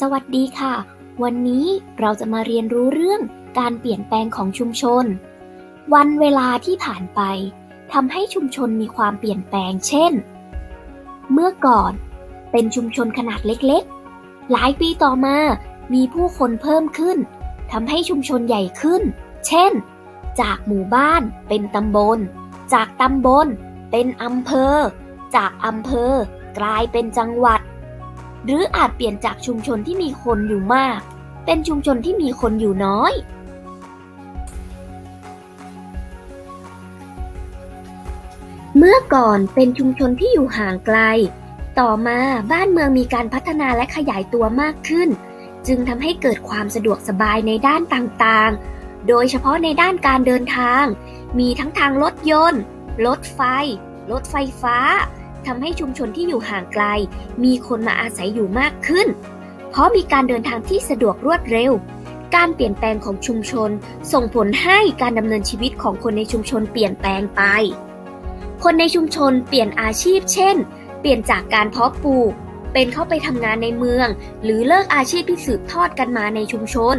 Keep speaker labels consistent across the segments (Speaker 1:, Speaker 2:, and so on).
Speaker 1: สวัสดีค่ะ วันนี้เราจะมาเรียนรู้เรื่องการเปลี่ยนแปลงของชุมชน วันเวลาที่ผ่านไปทำให้ชุมชนมีความเปลี่ยนแปลง เช่น เมื่อก่อนเป็นชุมชนขนาดเล็กๆ หลายปีต่อมามีผู้คนเพิ่มขึ้นทำให้ชุมชนใหญ่ขึ้น เช่น จากหมู่บ้านเป็นตำบล จากตำบลเป็นอำเภอ จากอำเภอกลายเป็นจังหวัด หรืออาจเปลี่ยนจากชุมชนที่มีคนอยู่มาก เป็นชุมชนที่มีคนอยู่น้อย เมื่อก่อนเป็นชุมชนที่อยู่ห่างไกล ต่อมาบ้านเมืองมีการพัฒนาและขยายตัวมากขึ้น จึงทำให้เกิดความสะดวกสบายในด้านต่างๆ โดยเฉพาะในด้านการเดินทาง มีทั้งทางรถยนต์ รถไฟ รถไฟฟ้า ทำให้ชุมชนที่อยู่ห่างไกล มีคนมาอาศัยอยู่มากขึ้น เพราะมีการเดินทางที่สะดวกรวดเร็ว การเปลี่ยนแปลงของชุมชน ส่งผลให้การดำเนินชีวิตของคนในชุมชนเปลี่ยนแปลงไป คนในชุมชนเปลี่ยนอาชีพ เช่น เปลี่ยนจากการเพาะปลูก เป็นเข้าไปทำงานในเมือง หรือเลิกอาชีพที่สืบทอดกันมาในชุมชน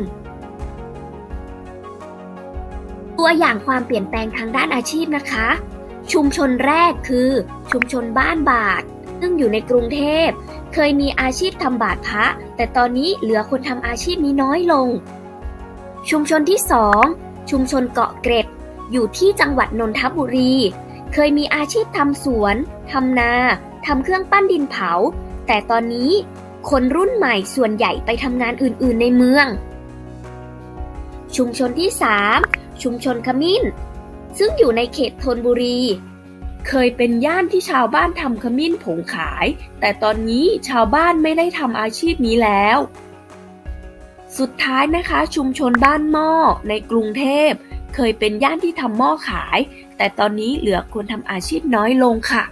Speaker 1: ตัวอย่างความเปลี่ยนแปลงทางด้านอาชีพนะคะ ชุมชนแรกคือ ชุมชนบ้านบาท ซึ่งอยู่ในกรุงเทพ เคยมีอาชีพทำบาทพระ แต่ตอนนี้เหลือคนทำอาชีพนี้น้อยลง ชุมชนที่2ชุมชนเกาะเกร็ด อยู่ที่จังหวัดนนทบุรี เคยมีอาชีพทำสวนทำนาทำเครื่องปั้นดินเผา แต่ตอนนี้คนรุ่นใหม่ส่วนใหญ่ไปทำงานอื่น ๆ ในเมือง ชุมชนที่ 3 ชุมชนขมิ้น ซึ่งอยู่ในเขตธนบุรี
Speaker 2: เคยเป็นย่านที่ชาวบ้านทำขมิ้นผงขาย แต่ตอนนี้ชาวบ้านไม่ได้ทำอาชีพนี้แล้ว สุดท้ายนะคะชุมชนบ้านหม้อในกรุงเทพ เคยเป็นย่านที่ทำหม้อขาย แต่ตอนนี้เหลือคนทำอาชีพน้อยลงค่ะ